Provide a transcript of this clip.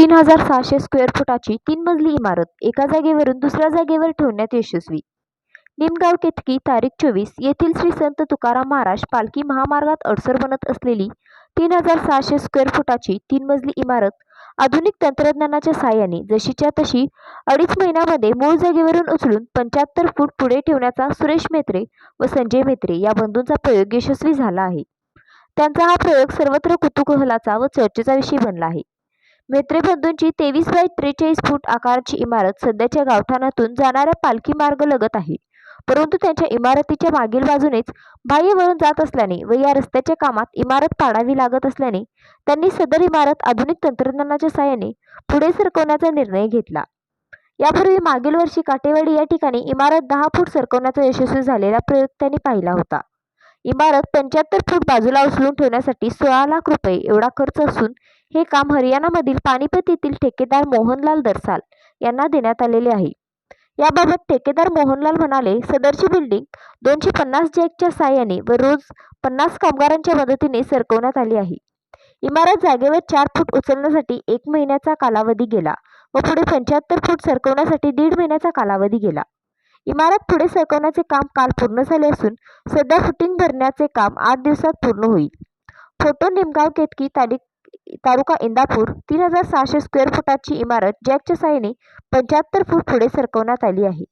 तीन हजार सहाशे स्क्वेअर फुटाची तीन मजली इमारत एका जागेवरून दुसऱ्या जागेवर ठेवण्यात यशस्वी. निमगाव केतकी तारीख चोवीस येथील श्री संत तुकाराम महाराज पालखी महामार्गात अडसर बनत असलेली तीन हजार सहाशे स्क्वेअर फुटाची तीन मजली इमारत आधुनिक तंत्रज्ञानाच्या साहाय्याने जशीच्या तशी अडीच महिन्यामध्ये मूळ जागेवरून उचलून पंच्याहत्तर फूट पुढे ठेवण्याचा सुरेश मेत्रे व संजय मेत्रे या बंधूंचा प्रयोग यशस्वी झाला आहे. त्यांचा हा प्रयोग सर्वत्र कुतूहलाचा व चर्चेचा विषय बनला आहे. मेत्रेबंधूंची तेवीस बाय त्रेचाळीस फूट आकाराची इमारत सध्याच्या गावठाणातून जाणाऱ्या पालखी मार्ग लगत आहे. परंतु त्यांच्या इमारतीच्या मागील बाजूनेच बाह्य वळून जात असल्याने व या रस्त्याच्या कामात इमारत पाडावी लागत असल्याने त्यांनी सदर इमारत आधुनिक तंत्रज्ञानाच्या साहाय्याने पुढे सरकवण्याचा निर्णय घेतला. यापूर्वी मागील वर्षी काटेवाडी या ठिकाणी इमारत दहा फूट सरकवण्याचा यशस्वी झालेला प्रयोग त्यांनी पाहिला होता. इमारत पंच्याहत्तर फूट बाजूला उचलून ठेवण्यासाठी सोळा लाख रुपये एवढा खर्च असून हे काम हरियाणामधील पानिपत येथील ठेकेदार मोहनलाल दरसाल यांना देण्यात आलेले आहे. याबाबत ठेकेदार मोहनलाल म्हणाले सदरची बिल्डिंग दोनशे पन्नास जॅकच्या साहाय्याने व रोज पन्नास कामगारांच्या मदतीने सरकवण्यात आली आहे. इमारत जागेवर चार फूट उचलण्यासाठी एक महिन्याचा कालावधी गेला व पुढे पंच्याहत्तर फूट सरकवण्यासाठी दीड महिन्याचा कालावधी गेला. इमारत पुढे सरकवण्याचे काम काल पूर्ण झाले असून सध्या फुटिंग भरण्याचे काम आठ दिवसात पूर्ण होईल. फोटो निमगाव केतकी तारीख तालुका इंदापूर तीन हजार सहाशे स्क्वेअर फुटाची इमारत जॅकच्या साहाय्याने पंच्याहत्तर फूट पुढे सरकवण्यात आली आहे.